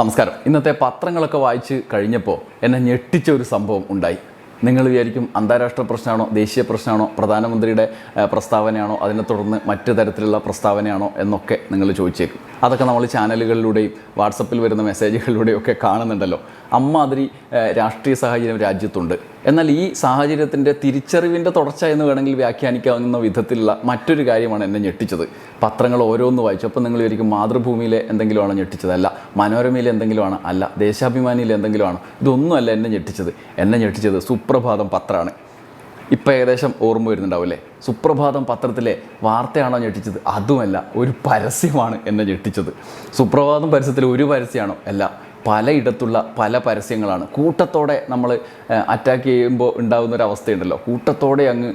നമസ്കാരം. ഇന്നത്തെ പത്രങ്ങളൊക്കെ വായിച്ച് കഴിഞ്ഞപ്പോൾ എന്നെ ഞെട്ടിച്ച ഒരു സംഭവം ഉണ്ടായി. നിങ്ങൾ വിചാരിക്കും അന്താരാഷ്ട്ര പ്രശ്നമാണോ ദേശീയ പ്രശ്നമാണോ പ്രധാനമന്ത്രിയുടെ പ്രസ്താവനയാണോ അതിനെ തുടർന്ന് മറ്റു തരത്തിലുള്ള പ്രസ്താവനയാണോ എന്നൊക്കെ നിങ്ങൾ ചോദിച്ചേക്കും. അതൊക്കെ നമ്മൾ ചാനലുകളിലൂടെയും വാട്സപ്പിൽ വരുന്ന മെസ്സേജുകളിലൂടെയും ഒക്കെ കാണുന്നുണ്ടല്ലോ. അമ്മാതിരി രാഷ്ട്രീയ സാഹചര്യം രാജ്യത്തുണ്ട്. എന്നാൽ ഈ സാഹചര്യത്തിന്റെ തിരിച്ചറിവിന്റെ തുടർച്ച എന്ന് വേണമെങ്കിൽ വ്യാഖ്യാനിക്കാവുന്ന വിധത്തിലുള്ള മറ്റൊരു കാര്യമാണ് എന്നെ ഞെട്ടിച്ചത്. പത്രങ്ങൾ ഓരോന്ന് വായിച്ചു. അപ്പോൾ നിങ്ങൾ ശരിക്കും മാതൃഭൂമിയിലെ എന്തെങ്കിലുമാണ് ഞെട്ടിച്ചതല്ല മനോരമയിലെ എന്തെങ്കിലുമാണ്? അല്ല ദേശാഭിമാനിയിലെ എന്തെങ്കിലുമാണ്? ഇതൊന്നുമല്ല എന്നെ ഞെട്ടിച്ചത്. എന്നെ ഞെട്ടിച്ചത് സുപ്രഭാതം പത്രമാണ്. ഇപ്പം ഏകദേശം ഓർമ്മ വരുന്നുണ്ടാവും സുപ്രഭാതം പത്രത്തിലെ വാർത്തയാണോ ഞെട്ടിച്ചത്? അതുമല്ല ഒരു പരസ്യമാണ് എന്നെ ഞെട്ടിച്ചത്. സുപ്രഭാതം പരസ്യത്തിൽ ഒരു പരസ്യമാണോ? അല്ല പലയിടത്തുള്ള പല പരസ്യങ്ങളാണ്. കൂട്ടത്തോടെ നമ്മൾ അറ്റാക്ക് ചെയ്യുമ്പോൾ ഉണ്ടാകുന്ന ഒരു അവസ്ഥയുണ്ടല്ലോ. കൂട്ടത്തോടെ അങ്ങ്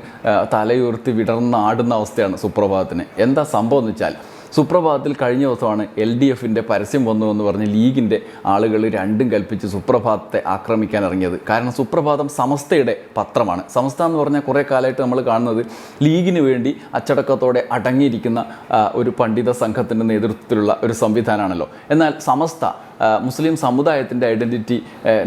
തലയുയർത്തി വിടർന്നാടുന്ന അവസ്ഥയാണ് സുപ്രഭാതത്തിന്. എന്താ സംഭവം എന്ന് വെച്ചാൽ സുപ്രഭാതത്തിൽ കഴിഞ്ഞ ദിവസമാണ് എൽ ഡി എഫിന്റെ പരസ്യം വന്നു എന്ന് പറഞ്ഞ് ലീഗിന്റെ ആളുകൾ രണ്ടും കൽപ്പിച്ച് സുപ്രഭാതത്തെ ആക്രമിക്കാൻ ഇറങ്ങിയത്. കാരണം സുപ്രഭാതം സമസ്തയുടെ പത്രമാണ്. സമസ്ത എന്ന് പറഞ്ഞാൽ കുറേ കാലമായിട്ട് നമ്മൾ കാണുന്നത് ലീഗിന് വേണ്ടി അച്ചടക്കത്തോടെ അടങ്ങിയിരിക്കുന്ന ഒരു പണ്ഡിത സംഘത്തിന്റെ നേതൃത്വത്തിലുള്ള ഒരു സംവിധാനമാണല്ലോ. എന്നാൽ സമസ്ത മുസ്ലിം സമുദായത്തിന്റെ ഐഡന്റിറ്റി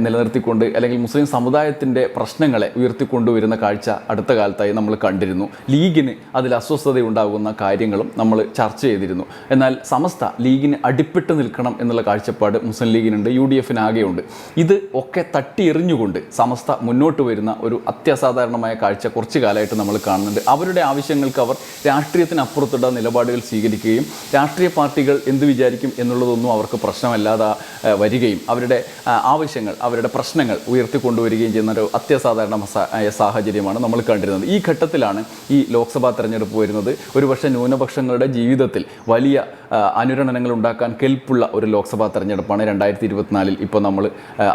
നിലനിർത്തിക്കൊണ്ട് അല്ലെങ്കിൽ മുസ്ലിം സമുദായത്തിന്റെ പ്രശ്നങ്ങളെ ഉയർത്തിക്കൊണ്ടുവരുന്ന കാഴ്ച അടുത്ത കാലത്തായി നമ്മൾ കണ്ടിരുന്നു. ലീഗിന് അതിൽ അസ്വസ്ഥതയുണ്ടാകുന്ന കാര്യങ്ങളും നമ്മൾ ചർച്ച ചെയ്തിരുന്നു. എന്നാൽ സമസ്ത ലീഗിന് അടിപ്പെട്ട് നിൽക്കണം എന്നുള്ള കാഴ്ചപ്പാട് മുസ്ലിം ലീഗിനുണ്ട് യു ഡി എഫിനാകെയുണ്ട് ഇത് ഒക്കെ തട്ടി എറിഞ്ഞുകൊണ്ട് സമസ്ത മുന്നോട്ട് വരുന്ന ഒരു അത്യസാധാരണമായ കാഴ്ച കുറച്ച് കാലമായിട്ട് നമ്മൾ കാണുന്നുണ്ട്. അവരുടെ ആവശ്യങ്ങൾക്ക് അവർ രാഷ്ട്രീയത്തിനപ്പുറത്തുള്ള നിലപാടുകൾ സ്വീകരിക്കുകയും രാഷ്ട്രീയ പാർട്ടികൾ എന്ത് വിചാരിക്കും എന്നുള്ളതൊന്നും അവർക്ക് പ്രശ്നമല്ലാതെ വരികയും അവരുടെ ആവശ്യങ്ങൾ അവരുടെ പ്രശ്നങ്ങൾ ഉയർത്തിക്കൊണ്ടുവരികയും ചെയ്യുന്ന ഒരു അത്യസാധാരണ സാഹചര്യമാണ് നമ്മൾ കണ്ടിരുന്നത്. ഈ ഘട്ടത്തിലാണ് ഈ ലോക്സഭാ തെരഞ്ഞെടുപ്പ് വരുന്നത്. ഒരുപക്ഷെ ന്യൂനപക്ഷങ്ങളുടെ ജീവിതത്തിൽ വലിയ അനുരണനങ്ങൾ ഉണ്ടാക്കാൻ കെൽപ്പുള്ള ഒരു ലോക്സഭാ തെരഞ്ഞെടുപ്പാണ് രണ്ടായിരത്തി ഇരുപത്തിനാലിൽ ഇപ്പോൾ നമ്മൾ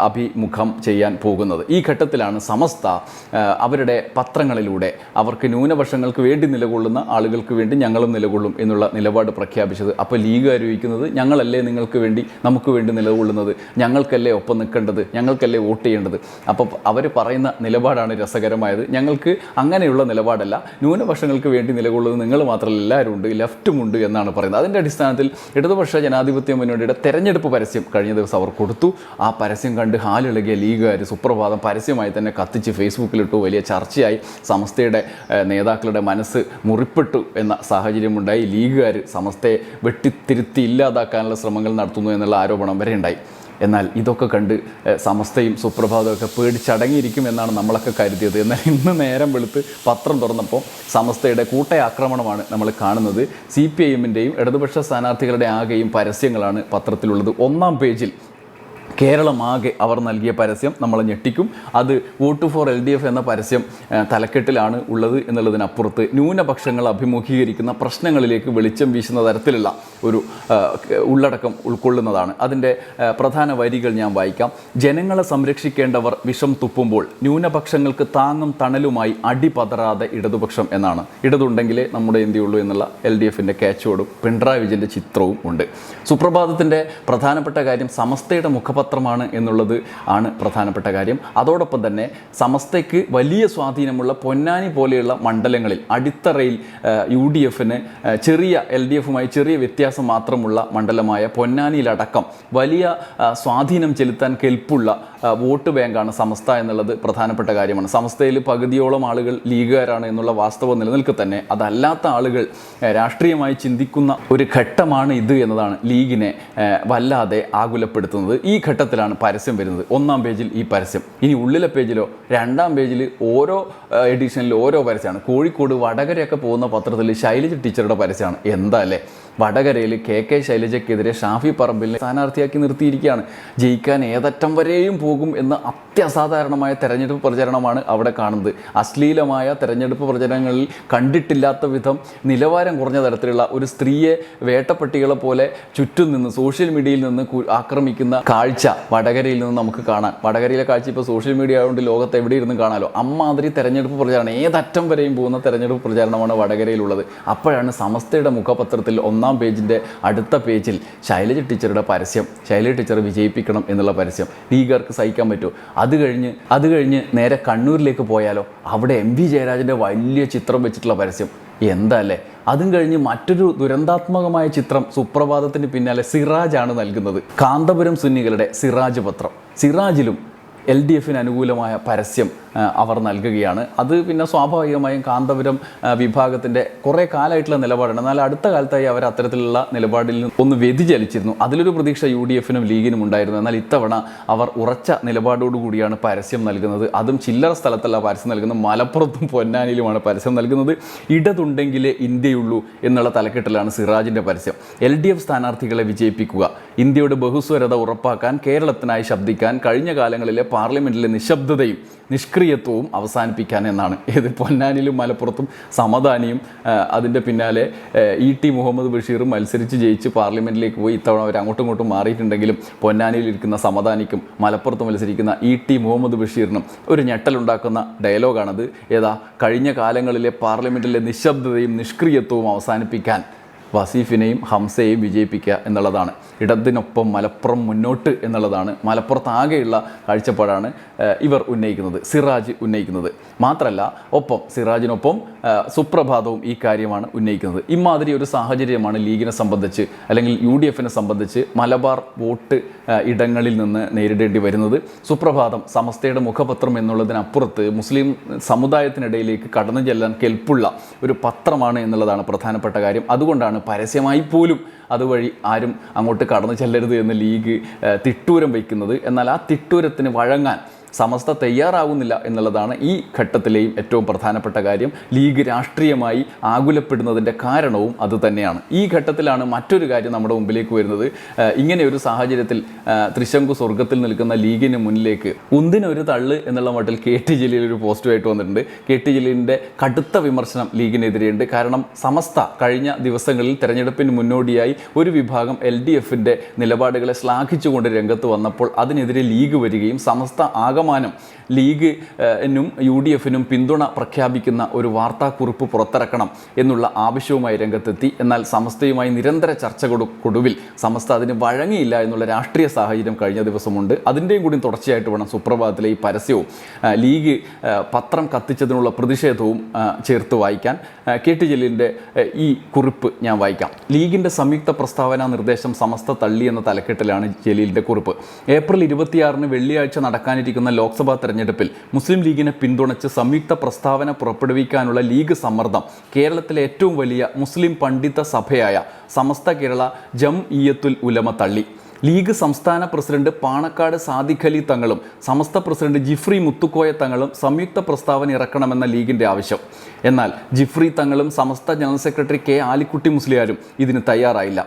അഭിമുഖം ചെയ്യാൻ പോകുന്നത്. ഈ ഘട്ടത്തിലാണ് സമസ്ത അവരുടെ പത്രങ്ങളിലൂടെ അവർക്ക് ന്യൂനപക്ഷങ്ങൾക്ക് വേണ്ടി നിലകൊള്ളുന്ന ആളുകൾക്ക് വേണ്ടി ഞങ്ങളും നിലകൊള്ളും എന്നുള്ള നിലപാട് പ്രഖ്യാപിച്ചത്. അപ്പോൾ ലീഗ് ആരോപിക്കുന്നത് ഞങ്ങളല്ലേ നിങ്ങൾക്ക് വേണ്ടി നമുക്ക് വേണ്ടി നിലകൊള്ളുന്നത്? ഞങ്ങൾക്കല്ലേ ഒപ്പം നിൽക്കേണ്ടത്? ഞങ്ങൾക്കല്ലേ വോട്ട് ചെയ്യേണ്ടത്? അപ്പോൾ അവർ പറയുന്ന നിലപാടാണ് രസകരമായത്. ഞങ്ങൾക്ക് അങ്ങനെയുള്ള നിലപാടല്ല. ന്യൂനപക്ഷങ്ങൾക്ക് വേണ്ടി നിലകൊള്ളുന്നത് നിങ്ങൾ മാത്രമല്ല. എല്ലാവരും ഉണ്ട്. ലെഫ്റ്റും ഉണ്ട് എന്നാണ് പറയുന്നത്. അതിന്റെ അടിസ്ഥാനത്തിൽ ഇടതുപക്ഷ ജനാധിപത്യ മുന്നണിയുടെ തെരഞ്ഞെടുപ്പ് പരസ്യം കഴിഞ്ഞ ദിവസം അവർ കൊടുത്തു. ആ പരസ്യം കണ്ട് ഹാലിളകിയ ലീഗുകാർ സുപ്രഭാതം പരസ്യമായി തന്നെ കത്തിച്ച് ഫേസ്ബുക്കിലിട്ടു. വലിയ ചർച്ചയായി. സമസ്തയുടെ നേതാക്കളുടെ മനസ്സ് മുറിപ്പെട്ടു എന്ന സാഹചര്യമുണ്ടായി. ലീഗുകാർ സമസ്തയെ വെട്ടിത്തിരുത്തി ഇല്ലാതാക്കാനുള്ള ശ്രമങ്ങൾ നടത്തുന്നു എന്നുള്ള ആരോപണം വരെ ഉണ്ടായി. എന്നാൽ ഇതൊക്കെ കണ്ട് സമസ്തയും സുപ്രഭാതമൊക്കെ പേടിച്ചടങ്ങിയിരിക്കും എന്നാണ് നമ്മളൊക്കെ കരുതിയത്. എന്നാൽ ഇന്ന് നേരം വെളുത്ത് പത്രം തുറന്നപ്പോൾ സമസ്തയുടെ കൂട്ടയാക്രമണമാണ് നമ്മൾ കാണുന്നത്. സി പി ഐ എമ്മിന്റെയും ഇടതുപക്ഷ സ്ഥാനാർത്ഥികളുടെ ആകെയും പരസ്യങ്ങളാണ് പത്രത്തിലുള്ളത്. ഒന്നാം പേജിൽ കേരളമാകെ അവർ നൽകിയ പരസ്യം നമ്മൾ ഞെട്ടിക്കും. അത് vote for L D F എന്ന പരസ്യം തലക്കെട്ടിലാണ് ഉള്ളത് എന്നുള്ളതിനപ്പുറത്ത് ന്യൂനപക്ഷങ്ങൾ അഭിമുഖീകരിക്കുന്ന പ്രശ്നങ്ങളിലേക്ക് വെളിച്ചം വീശുന്ന തരത്തിലുള്ള ഒരു ഉള്ളടക്കം ഉൾക്കൊള്ളുന്നതാണ്. അതിന്റെ പ്രധാന വരികൾ ഞാൻ വായിക്കാം. ജനങ്ങളെ സംരക്ഷിക്കേണ്ടവർ വിഷം തുപ്പുമ്പോൾ ന്യൂനപക്ഷങ്ങൾക്ക് താങ്ങും തണലുമായി അടിപതറാതെ ഇടതുപക്ഷം എന്നാണ്. ഇടതുണ്ടെങ്കിലേ നമ്മുടെ ഇന്ത്യയുള്ളൂ എന്നുള്ള എൽ ഡി എഫിന്റെ ക്യാച്ചോടും പിണറായി വിജയന്റെ ചിത്രവും ഉണ്ട്. സുപ്രഭാതത്തിന്റെ പ്രധാനപ്പെട്ട കാര്യം സമസ്തയുടെ മുഖപത്രമാണ് എന്നുള്ളത് ആണ് പ്രധാനപ്പെട്ട കാര്യം. അതോടൊപ്പം തന്നെ സമസ്തയ്ക്ക് വലിയ സ്വാധീനമുള്ള പൊന്നാനി പോലെയുള്ള മണ്ഡലങ്ങളിൽ അടിത്തറയിൽ യു ഡി എഫിന് ചെറിയ എൽ ഡി എഫുമായി ചെറിയ വ്യത്യാസം മാത്രമുള്ള മണ്ഡലമായ പൊന്നാനിയിലടക്കം വലിയ സ്വാധീനം ചെലുത്താൻ കെൽപ്പുള്ള വോട്ട് ബാങ്കാണ് സമസ്ത എന്നുള്ളത് പ്രധാനപ്പെട്ട കാര്യമാണ്. സമസ്തയിൽ പകുതിയോളം ആളുകൾ ലീഗുകാരാണ് എന്നുള്ള വാസ്തവം നിലനിൽക്കെ തന്നെ അതല്ലാത്ത ആളുകൾ രാഷ്ട്രീയമായി ചിന്തിക്കുന്ന ഒരു ഘട്ടമാണ് ഇത് എന്നതാണ് ലീഗിനെ വല്ലാതെ ആകുലപ്പെടുത്തുന്നത്. ഈ ഘട്ടത്തിലാണ് പരസ്യം വരുന്നത്. ഒന്നാം പേജിൽ ഈ പരസ്യം. ഇനി ഉള്ളിലെ പേജിലോ രണ്ടാം പേജിൽ ഓരോ എഡിഷനിൽ ഓരോ പരസ്യമാണ്. കോഴിക്കോട് വടകരയൊക്കെ പോകുന്ന പത്രത്തിൽ ശൈലജ ടീച്ചറുടെ പരസ്യമാണ്. എന്താ അല്ലേ? വടകരയിൽ കെ കെ ശൈലജയ്ക്കെതിരെ ഷാഫി പറമ്പിലിനെ സ്ഥാനാർത്ഥിയാക്കി നിർത്തിയിരിക്കുകയാണ്. ജയിക്കാൻ ഏതറ്റം വരെയും പോകും എന്ന അത്യസാധാരണമായ തെരഞ്ഞെടുപ്പ് പ്രചരണമാണ് അവിടെ കാണുന്നത്. അശ്ലീലമായ തെരഞ്ഞെടുപ്പ് പ്രചരണങ്ങളിൽ കണ്ടിട്ടില്ലാത്ത വിധം നിലവാരം കുറഞ്ഞ തരത്തിലുള്ള ഒരു സ്ത്രീയെ വേട്ടപ്പെട്ടികളെ പോലെ ചുറ്റും നിന്ന് സോഷ്യൽ മീഡിയയിൽ നിന്ന് ആക്രമിക്കുന്ന കാഴ്ച വടകരയിൽ നിന്ന് നമുക്ക് കാണാം. വടകരയിലെ കാഴ്ച ഇപ്പോൾ സോഷ്യൽ മീഡിയ ആയതുകൊണ്ട് ലോകത്ത് എവിടെ ഇരുന്ന് കാണാമല്ലോ. അമ്മാതിരി തെരഞ്ഞെടുപ്പ് പ്രചാരണം ഏതറ്റം വരെയും പോകുന്ന തെരഞ്ഞെടുപ്പ് പ്രചാരണമാണ് വടകരയിലുള്ളത്. അപ്പോഴാണ് സമസ്തയുടെ മുഖപത്രത്തിൽ ഒന്നാം പേജിന്റെ അടുത്ത പേജിൽ ശൈലജ ടീച്ചറുടെ പരസ്യം ശൈലജ ടീച്ചർ വിജയിപ്പിക്കണം എന്നുള്ള പരസ്യം ലീഗർക്ക് സഹിക്കാൻ പറ്റുമോ അത് കഴിഞ്ഞ് അത് കഴിഞ്ഞ് നേരെ കണ്ണൂരിലേക്ക് പോയാലോ? അവിടെ എം വി ജയരാജന്റെ വലിയ ചിത്രം വെച്ചിട്ടുള്ള പരസ്യം. എന്താ അല്ലേ അതും കഴിഞ്ഞ് മറ്റൊരു ദുരന്താത്മകമായ ചിത്രം സുപ്രഭാതത്തിന് പിന്നാലെ സിറാജ് ആണ് നൽകുന്നത്. കാന്തപുരം സുന്നികളുടെ സിറാജ് പത്രം. സിറാജിലും എൽ ഡി എഫിന് അനുകൂലമായ പരസ്യം അവർ നൽകുകയാണ്. അത് പിന്നെ സ്വാഭാവികമായും കാന്തപുരം വിഭാഗത്തിന്റെ കുറേ കാലമായിട്ടുള്ള നിലപാടാണ്. എന്നാൽ അടുത്ത കാലത്തായി അവർ അത്തരത്തിലുള്ള നിലപാടിൽ ഒന്ന് വ്യതിചലിച്ചിരുന്നു. അതിലൊരു പ്രതീക്ഷ യു ഡി എഫിനും ലീഗിനും ഉണ്ടായിരുന്നു. എന്നാൽ ഇത്തവണ അവർ ഉറച്ച നിലപാടോടുകൂടിയാണ് പരസ്യം നൽകുന്നത്. അതും ചില്ലറ സ്ഥലത്തല്ല പരസ്യം നൽകുന്നത്. മലപ്പുറത്തും പൊന്നാനിയിലുമാണ് പരസ്യം നൽകുന്നത്. ഇടതുണ്ടെങ്കിലേ ഇന്ത്യയുള്ളൂ എന്നുള്ള തലക്കെട്ടിലാണ് സിറാജിന്റെ പരസ്യം. എൽ ഡി എഫ് സ്ഥാനാർത്ഥികളെ വിജയിപ്പിക്കുക ഇന്ത്യയുടെ ബഹുസ്വരത ഉറപ്പാക്കാൻ കേരളത്തിനായി ശബ്ദിക്കാൻ കഴിഞ്ഞ കാലങ്ങളിലെ പാർലമെന്റിലെ നിശബ്ദതയും നിഷ്ക്രിയത്വവും അവസാനിപ്പിക്കാൻ എന്നാണ്. ഏത് പൊന്നാനിലും മലപ്പുറത്തും സമാധാനിയും അതിന്റെ പിന്നാലെ ഇ ടി മുഹമ്മദ് ബഷീറും മത്സരിച്ച് ജയിച്ച് പാർലമെന്റിലേക്ക് പോയി ഇത്തവണ അവർ അങ്ങോട്ടും ഇങ്ങോട്ടും മാറിയിട്ടുണ്ടെങ്കിലും പൊന്നാനിയിൽ ഇരിക്കുന്ന സമദാനിക്കും മലപ്പുറത്ത് മത്സരിക്കുന്ന ഇ ടി മുഹമ്മദ് ബഷീറിനും ഒരു ഞെട്ടലുണ്ടാക്കുന്ന ഡയലോഗാണത്. ഏതാ കഴിഞ്ഞ കാലങ്ങളിലെ പാർലമെന്റിലെ നിശബ്ദതയും നിഷ്ക്രിയത്വവും അവസാനിപ്പിക്കാൻ വസീഫിനെയും ഹംസയെയും വിജയിപ്പിക്കുക എന്നുള്ളതാണ്. ഇടതിനൊപ്പം മലപ്പുറം മുന്നോട്ട് എന്നുള്ളതാണ്. മലപ്പുറത്താകെയുള്ള കാഴ്ചപ്പാടാണ് ഇവർ ഉന്നയിക്കുന്നത് സിറാജ് ഉന്നയിക്കുന്നത്. മാത്രമല്ല ഒപ്പം സിറാജിനൊപ്പം സുപ്രഭാതവും ഈ കാര്യമാണ് ഉന്നയിക്കുന്നത്. ഇമാതിരി ഒരു സാഹചര്യമാണ് ലീഗിനെ സംബന്ധിച്ച് അല്ലെങ്കിൽ യു ഡി എഫിനെ സംബന്ധിച്ച് മലബാർ വോട്ട് ഇടങ്ങളിൽ നിന്ന് നേരിടേണ്ടി വരുന്നത്. സുപ്രഭാതം സമസ്തയുടെ മുഖപത്രം എന്നുള്ളതിനപ്പുറത്ത് മുസ്ലിം സമുദായത്തിനിടയിലേക്ക് കടന്നു ചെല്ലാൻ കെൽപ്പുള്ള ഒരു പത്രമാണ് എന്നുള്ളതാണ് പ്രധാനപ്പെട്ട കാര്യം. അതുകൊണ്ടാണ് പരസ്യമായി പോലും അതുവഴി ആരും അങ്ങോട്ട് കടന്നു ചെല്ലരുത് എന്ന് ലീഗ് തിട്ടൂരം വയ്ക്കുന്നത്. എന്നാൽ ആ തിട്ടൂരത്തിന് വഴങ്ങാൻ സമസ്ത തയ്യാറാവുന്നില്ല എന്നുള്ളതാണ് ഈ ഘട്ടത്തിലെയും ഏറ്റവും പ്രധാനപ്പെട്ട കാര്യം. ലീഗ് രാഷ്ട്രീയമായി ആകുലപ്പെടുന്നതിന്റെ കാരണവും അതുതന്നെയാണ് ഈ ഘട്ടത്തിലാണ് മറ്റൊരു കാര്യം നമ്മുടെ മുമ്പിലേക്ക് വരുന്നത്. ഇങ്ങനെ ഒരു സാഹചര്യത്തിൽ തൃശങ്കു സ്വർഗത്തിൽ നിൽക്കുന്ന ലീഗിന് മുന്നിലേക്ക് ഒന്നിനൊരു തള്ള് എന്നുള്ള മട്ടിൽ കെ ടി ജലീൽ ഒരു പോസ്റ്റുമായിട്ട് വന്നിട്ടുണ്ട്. കെ ടി ജലീലിന്റെ കടുത്ത വിമർശനം ലീഗിനെതിരെയുണ്ട്. കാരണം സമസ്ത കഴിഞ്ഞ ദിവസങ്ങളിൽ തെരഞ്ഞെടുപ്പിന് മുന്നോടിയായി ഒരു വിഭാഗം എൽ ഡി എഫിന്റെ നിലപാടുകളെ ശ്ലാഘിച്ചുകൊണ്ട് രംഗത്ത് വന്നപ്പോൾ അതിനെതിരെ ലീഗ് വരികയും സമസ്ത ആകമാനം ലീഗ് എന്നും യു ഡി എഫിനും പിന്തുണ പ്രഖ്യാപിക്കുന്ന ഒരു വാർത്താക്കുറിപ്പ് പുറത്തിറക്കണം എന്നുള്ള ആവശ്യവുമായി രംഗത്തെത്തി. എന്നാൽ സമസ്തയുമായി നിരന്തര ചർച്ചകൊടുവിൽ സമസ്ത അതിന് വഴങ്ങിയില്ല എന്നുള്ള രാഷ്ട്രീയ സാഹചര്യം കഴിഞ്ഞ ദിവസമുണ്ട്. അതിന്റെയും കൂടി തുടർച്ചയായിട്ട് വേണം സുപ്രഭാതത്തിലെ ഈ പരസ്യവും. ലീഗ് പത്രം കത്തിച്ചതിനുള്ള പ്രതിഷേധവും ചേർത്ത് വായിക്കാൻ. കെ ടി ജലീലിന്റെ ഈ കുറിപ്പ് ഞാൻ വായിക്കാം. ലീഗിന്റെ സംയുക്ത പ്രസ്താവന നിർദ്ദേശം സമസ്ത തള്ളി എന്ന തലക്കെട്ടിലാണ് ജലീലിന്റെ കുറിപ്പ്. ഏപ്രിൽ ഇരുപത്തിയാറിന് വെള്ളിയാഴ്ച നടക്കാനിരിക്കുന്ന ലോക്സഭാ തെരഞ്ഞെടുപ്പിൽ മുസ്ലിം ലീഗിനെ പിന്തുണച്ച് സംയുക്ത പ്രസ്താവന പുറപ്പെടുവിക്കാനുള്ള ലീഗ് സമ്മർദ്ദം കേരളത്തിലെ ഏറ്റവും വലിയ മുസ്ലിം പണ്ഡിത സഭയായ സമസ്ത കേരള ജം ഇയത്തുൽ ഉലമ തള്ളി. ലീഗ് സംസ്ഥാന പ്രസിഡന്റ് പാണക്കാട് സാദിഖലി തങ്ങളും സമസ്ത പ്രസിഡന്റ് ജിഫ്രി മുത്തുക്കോയ തങ്ങളും സംയുക്ത പ്രസ്താവന ഇറക്കണമെന്ന ലീഗിന്റെ ആവശ്യം. എന്നാൽ ജിഫ്രി തങ്ങളും Samastha general secretary K Alikutty മുസ്ലിയാരും ഇതിന് തയ്യാറായില്ല.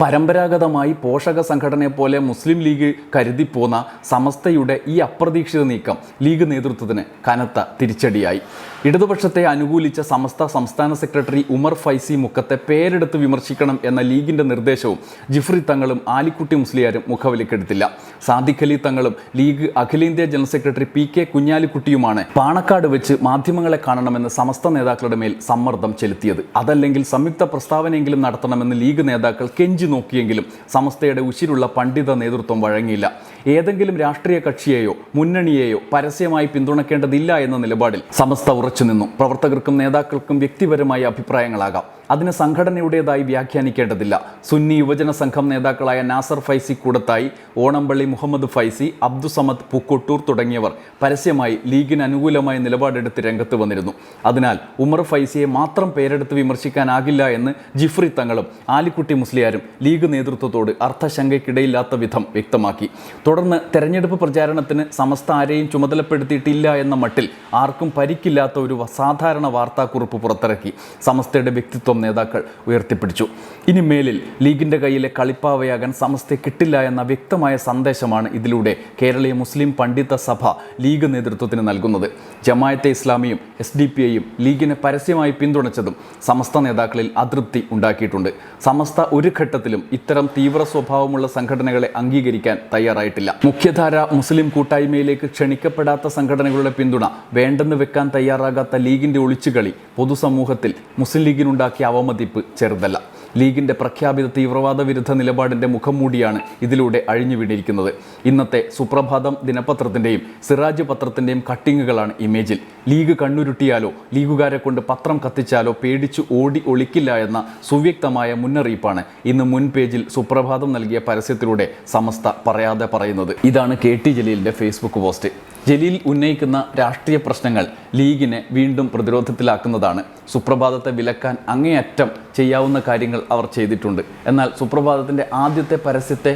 പരമ്പരാഗതമായി പോഷക സംഘടനയെ പോലെ മുസ്ലിം ലീഗ് കരുതിപ്പോന്ന സമസ്തയുടെ ഈ അപ്രതീക്ഷിത നീക്കം ലീഗ് നേതൃത്വത്തിന് കനത്ത തിരിച്ചടിയായി. ഇടതുപക്ഷത്തെ അനുകൂലിച്ച സമസ്ത സംസ്ഥാന സെക്രട്ടറി ഉമർ ഫൈസി മുക്കത്തെ പേരെടുത്ത് വിമർശിക്കണം എന്ന ലീഗിന്റെ നിർദ്ദേശവും ജിഫ്രി തങ്ങളും ആലിക്കുട്ടി മുസ്ലിയാരും മുഖവിലക്കെടുത്തില്ല. സാദിഖ് അലി തങ്ങളും ലീഗ് അഖിലേന്ത്യാ ജനറൽ സെക്രട്ടറി പി കെ കുഞ്ഞാലിക്കുട്ടിയുമാണ് പാണക്കാട് വെച്ച് മാധ്യമങ്ങളെ കാണണമെന്ന് സമസ്ത നേതാക്കളുടെ മേൽ സമ്മർദ്ദം ചെലുത്തിയത്. അതല്ലെങ്കിൽ സംയുക്ത പ്രസ്താവനയെങ്കിലും നടത്തണമെന്ന് ലീഗ് നേതാക്കൾ കെഞ്ചി നോക്കിയെങ്കിലും സമസ്തയുടെ ഉശിരുള്ള പണ്ഡിത നേതൃത്വം വഴങ്ങിയില്ല. ഏതെങ്കിലും രാഷ്ട്രീയ കക്ഷിയെയോ മുന്നണിയെയോ പരസ്യമായി പിന്തുണക്കേണ്ടതില്ല എന്ന നിലപാടിൽ സമസ്ത ഉറച്ചു നിന്നു പ്രവർത്തകർക്കും നേതാക്കൾക്കും വ്യക്തിപരമായ അഭിപ്രായങ്ങളാകാം. അതിന് സംഘടനയുടേതായി വ്യാഖ്യാനിക്കേണ്ടതില്ല. സുന്നി യുവജന സംഘം നേതാക്കളായ നാസർ ഫൈസി കൂടത്തായി ഓണംപള്ളി മുഹമ്മദ് ഫൈസി അബ്ദുസമദ് പുക്കൊട്ടൂർ തുടങ്ങിയവർ പരസ്യമായി ലീഗിന് അനുകൂലമായ നിലപാടെടുത്ത് രംഗത്ത് വന്നിരുന്നു. അതിനാൽ ഉമർ ഫൈസിയെ മാത്രം പേരെടുത്ത് വിമർശിക്കാനാകില്ല എന്ന് ജിഫ്രി തങ്ങളും ആലിക്കുട്ടി മുസ്ലിയാരും ലീഗ് നേതൃത്വത്തോട് അർത്ഥശങ്കയ്ക്കിടയില്ലാത്ത വിധം വ്യക്തമാക്കി. തുടർന്ന് തെരഞ്ഞെടുപ്പ് പ്രചാരണത്തിന് സമസ്ത ആരെയും ചുമതലപ്പെടുത്തിയിട്ടില്ല എന്ന മട്ടിൽ ആർക്കും പരിക്കില്ലാത്ത ഒരു സാധാരണ വാർത്താക്കുറിപ്പ് പുറത്തിറക്കി. സമസ്തയുടെ വ്യക്തിത്വം നേതാക്കൾ ഉയർത്തിപ്പിടിച്ചു. ഇനി മേലിൽ ലീഗിന്റെ കയ്യിലെ കളിപ്പാവയാകാൻ സമസ്തയെ കിട്ടില്ല എന്ന വ്യക്തമായ സന്ദേശമാണ് ഇതിലൂടെ കേരളീയ മുസ്ലിം പണ്ഡിത സഭ ലീഗ് നേതൃത്വത്തിന് നൽകുന്നത്. ജമായത്തെ ഇസ്ലാമിയും എസ് ഡി പി ഐയും ലീഗിനെ പരസ്യമായി പിന്തുണച്ചതും സമസ്ത നേതാക്കളിൽ അതൃപ്തി ഉണ്ടാക്കിയിട്ടുണ്ട്. സമസ്ത ഒരു ഘട്ടത്തിലും ഇത്തരം തീവ്ര സ്വഭാവമുള്ള സംഘടനകളെ അംഗീകരിക്കാൻ തയ്യാറായിട്ടില്ല. മുഖ്യധാര മുസ്ലിം കൂട്ടായ്മയിലേക്ക് ക്ഷണിക്കപ്പെടാത്ത സംഘടനകളുടെ പിന്തുണ വേണ്ടെന്ന് വെക്കാൻ തയ്യാറാകാത്ത ലീഗിന്റെ ഒളിച്ചുകളി പൊതുസമൂഹത്തിൽ മുസ്ലിം ലീഗിനുണ്ടാക്കിയ അവമതിപ്പ് ചെറുതല്ല. ലീഗിന്റെ പ്രഖ്യാപിത തീവ്രവാദ വിരുദ്ധ നിലപാടിന്റെ മുഖം മൂടിയാണ് ഇതിലൂടെ അഴിഞ്ഞു വീണിരിക്കുന്നത്. ഇന്നത്തെ സുപ്രഭാതം ദിനപത്രത്തിന്റെയും സിറാജ് പത്രത്തിന്റെയും കട്ടിങ്ങുകളാണ് ഇമേജിൽ. ലീഗ് കണ്ണുരുട്ടിയാലോ ലീഗുകാരെ കൊണ്ട് പത്രം കത്തിച്ചാലോ പേടിച്ചു ഓടി ഒളിക്കില്ല എന്ന സുവ്യക്തമായ മുന്നറിയിപ്പാണ് ഇന്ന് മുൻ പേജിൽ സുപ്രഭാതം നൽകിയ പരസ്യത്തിലൂടെ സമസ്ത പറയാതെ പറയുന്നത്. ഇതാണ് കെ ടി ജലീലിന്റെ ഫേസ്ബുക്ക് പോസ്റ്റ്. ജലീൽ ഉന്നയിക്കുന്ന രാഷ്ട്രീയ പ്രശ്നങ്ങൾ ലീഗിനെ വീണ്ടും പ്രതിരോധത്തിലാക്കുന്നതാണ്. സുപ്രഭാതത്തെ വിലക്കാൻ അങ്ങേയറ്റം ചെയ്യാവുന്ന കാര്യങ്ങൾ അവർ ചെയ്തിട്ടുണ്ട്. എന്നാൽ സുപ്രഭാതത്തിന്റെ ആദ്യത്തെ പരസ്യത്തെ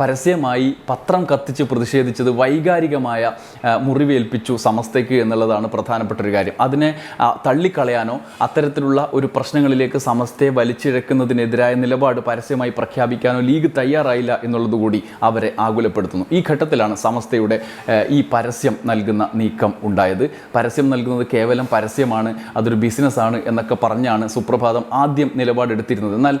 പരസ്യമായി പത്രം കത്തിച്ച് പ്രതിഷേധിച്ചത് വൈകാരികമായ മുറിവേൽപ്പിച്ചു സമസ്തയ്ക്ക് എന്നുള്ളതാണ് പ്രധാനപ്പെട്ട ഒരു കാര്യം. അതിനെ തള്ളിക്കളയാനോ അത്തരത്തിലുള്ള ഒരു പ്രശ്നങ്ങളിലേക്ക് സമസ്തയെ വലിച്ചിഴക്കുന്നതിനെതിരായ നിലപാട് പരസ്യമായി പ്രഖ്യാപിക്കാനോ ലീഗ് തയ്യാറായില്ല എന്നുള്ളതുകൂടി അവരെ ആകുലപ്പെടുത്തുന്നു. ഈ ഘട്ടത്തിലാണ് സമസ്തയുടെ ഈ പരസ്യം നൽകുന്ന നീക്കം ഉണ്ടായത്. പരസ്യം നൽകുന്നത് കേവലം പരസ്യമാണ് അതൊരു ബിസിനസ്സാണ് എന്നൊക്കെ പറഞ്ഞാണ് സുപ്രഭാതം ആദ്യം നിലപാടെടുത്തിരുന്നത്. എന്നാൽ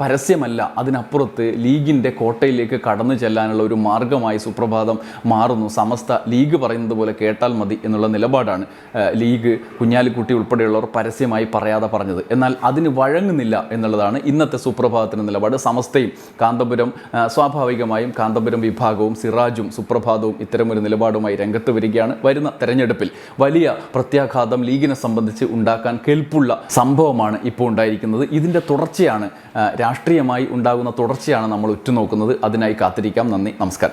പരസ്യമല്ല അതിനപ്പുറത്ത് ലീഗിന്റെ കോട്ടയിലേക്ക് കടന്നു ചെല്ലാനുള്ള ഒരു മാർഗമായി സുപ്രഭാതം മാറുന്നു. സമസ്ത ലീഗ് പറയുന്നത് പോലെ കേട്ടാൽ മതി എന്നുള്ള നിലപാടാണ് ലീഗ് കുഞ്ഞാലിക്കുട്ടി ഉൾപ്പെടെയുള്ളവർ പരസ്യമായി പറയാതെ പറഞ്ഞത്. എന്നാൽ അതിന് വഴങ്ങുന്നില്ല എന്നുള്ളതാണ് ഇന്നത്തെ സുപ്രഭാതത്തിന്റെ നിലപാട്. സമസ്തയും കാന്തപുരം സ്വാഭാവികമായും കാന്തപുരം വിഭാഗവും സിറാജും സുപ്രഭാതവും ഇത്തരമൊരു നിലപാടുമായി രംഗത്ത് വരികയാണ്. വരുന്ന തെരഞ്ഞെടുപ്പിൽ വലിയ പ്രത്യാഘാതം ലീഗിനെ സംബന്ധിച്ച് ഉണ്ടാക്കാൻ കെൽപ്പുള്ള സംഭവമാണ് ഇപ്പോൾ ഉണ്ടായിരിക്കുന്നത്. ഇതിന്റെ തുടർച്ചയാണ് രാഷ്ട്രീയമായി ഉണ്ടാകുന്ന തുടർച്ചയാണ് നമ്മൾ ഉറ്റുനോക്കുന്നത്. അതിനായി കാത്തിരിക്കാം. നന്ദി. നമസ്കാരം.